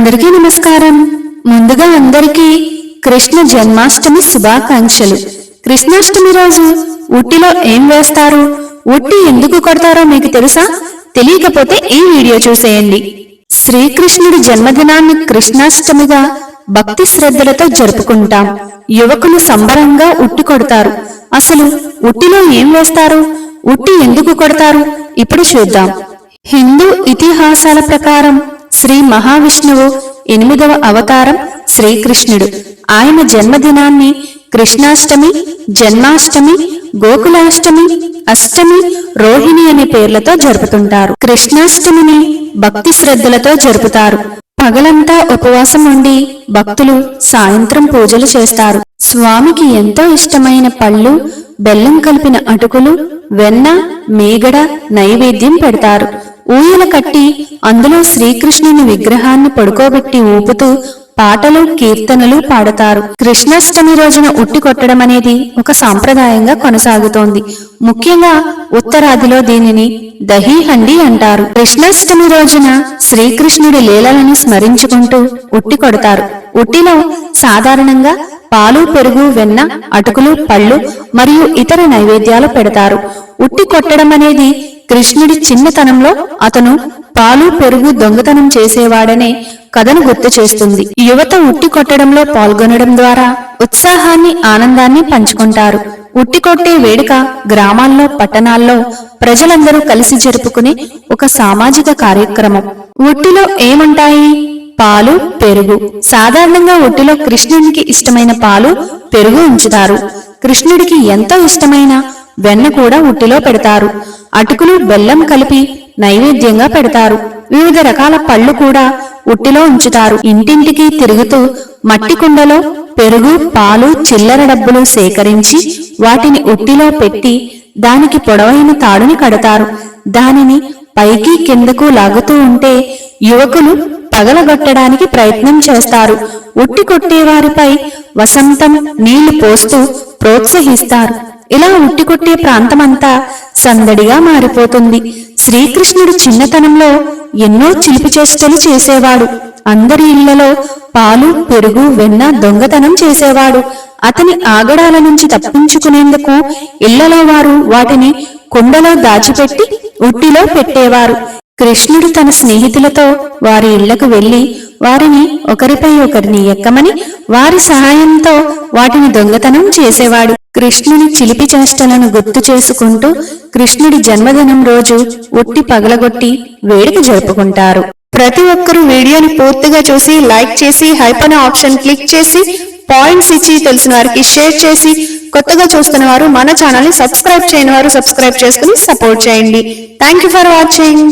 అందరికీ నమస్కారం. ముందుగా అందరికీ కృష్ణ జన్మాష్టమి శుభాకాంక్షలు. కృష్ణాష్టమి రోజు ఉట్టిలో ఏం వేస్తారు? ఉట్టి ఎందుకు కొడతారో మీకు తెలుసా? తెలియకపోతే ఈ వీడియో చూసేయండి. శ్రీకృష్ణుడి జన్మదినాన్ని కృష్ణాష్టమిగా భక్తి శ్రద్ధలతో జరుపుకుంటాం. యువకులు సంబరంగా ఉట్టి కొడతారు. అసలు ఉట్టిలో ఏం వేస్తారు? ఉట్టి ఎందుకు కొడతారు? ఇప్పుడు చూద్దాం. హిందూ ఇతిహాసాల ప్రకారం శ్రీ మహావిష్ణువు ఎనిమిదవ అవతారం శ్రీకృష్ణుడు. ఆయన జన్మదినాన్ని కృష్ణాష్టమి జన్మాష్టమి గోకులాష్టమి అష్టమి రోహిణి అనే పేర్లతో జరుపుతుంటారు. కృష్ణాష్టమిని భక్తి శ్రద్ధలతో జరుపుతారు. పగలంతా ఉపవాసం ఉండి భక్తులు సాయంత్రం పూజలు చేస్తారు. స్వామికి ఎంతో ఇష్టమైన పళ్ళు బెల్లం కలిపిన అటుకులు వెన్న మేగడ నైవేద్యం పెడతారు. ఊయల కట్టి అందులో శ్రీకృష్ణుని విగ్రహాన్ని పడుకోబెట్టి ఊపుతూ పాటలు కీర్తనలు పాడతారు. కృష్ణాష్టమి రోజున ఉట్టి కొట్టడం అనేది ఒక సాంప్రదాయంగా కొనసాగుతోంది. ముఖ్యంగా ఉత్తరాదిలో దీనిని దహీహండి అంటారు. కృష్ణాష్టమి రోజున శ్రీకృష్ణుడి లీలలను స్మరించుకుంటూ ఉట్టి కొడతారు. ఉట్టిలో సాధారణంగా పాలు పెరుగు వెన్న అటుకులు పళ్ళు మరియు ఇతర నైవేద్యాలు పెడతారు. ఉట్టి కొట్టడం అనేది కృష్ణుడి చిన్నతనంలో అతను పాలు పెరుగు దొంగతనం చేసేవాడనే కథను గుర్తు చేస్తుంది. యువత ఉట్టి కొట్టడంలో పాల్గొనడం ద్వారా ఉత్సాహాన్ని ఆనందాన్ని పంచుకుంటారు. ఉట్టి కొట్టే వేడుక గ్రామాల్లో పట్టణాల్లో ప్రజలందరూ కలిసి జరుపుకునే ఒక సామాజిక కార్యక్రమం. ఉట్టిలో ఏముంటాయి? పాలు పెరుగు. సాధారణంగా ఒట్టిలో కృష్ణునికి ఇష్టమైన పాలు పెరుగు ఉంచుతారు. కృష్ణుడికి ఎంతో ఇష్టమైన వెన్న కూడా ఉట్టిలో పెడతారు. అటుకులు బెల్లం కలిపి నైవేద్యంగా పెడతారు. వివిధ రకాల పళ్ళు కూడా ఉట్టిలో ఉంచుతారు. ఇంటింటికి తిరుగుతూ మట్టి కుండలో పెరుగు పాలు చిల్లర డబ్బులు సేకరించి వాటిని ఉట్టిలో పెట్టి దానికి పొడవైన తాడుని కడతారు. దానిని పైకి కిందకు లాగుతూ ఉంటే యువకులు పగలగొట్టడానికి ప్రయత్నం చేస్తారు. ఉట్టి కొట్టేవారిపై వసంతం నీళ్ళు పోస్తూ ప్రోత్సహిస్తారు. ఇలా ఉట్టి కొట్టే ప్రాంతమంతా సందడిగా మారిపోతుంది. శ్రీకృష్ణుడు చిన్నతనంలో ఎన్నో చిలిపి చేష్టలు చేసేవాడు. అందరి ఇళ్ళలో పాలు పెరుగు వెన్న దొంగతనం చేసేవాడు. అతని ఆగడాల నుంచి తప్పించుకునేందుకు ఇళ్ళలో వారు వాటిని కుండలో దాచిపెట్టి ఉట్టిలో పెట్టేవారు. కృష్ణుడు తన స్నేహితులతో వారి ఇళ్ళకు వెళ్ళి వారిని ఒకరిపై ఒకరిని ఎక్కమని వారి సహాయంతో వాటిని దొంగతనం చేసేవాడు. కృష్ణుని చిలిపి చేష్టలను గుర్తు చేసుకుంటూ కృష్ణుడి జన్మదినం రోజు ఉట్టి పగలగొట్టి వేడుక జరుపుకుంటారు. ప్రతి ఒక్కరూ వీడియోని పూర్తిగా చూసి లైక్ చేసి హైప్ అనే ఆప్షన్ క్లిక్ చేసి పాయింట్స్ ఇచ్చి తెలిసిన వారికి షేర్ చేసి కొత్తగా చూస్తున్న వారు మన ఛానల్ని సబ్స్క్రైబ్ చేయని వారు సబ్స్క్రైబ్ చేసుకుని సపోర్ట్ చేయండి. Thank you for watching.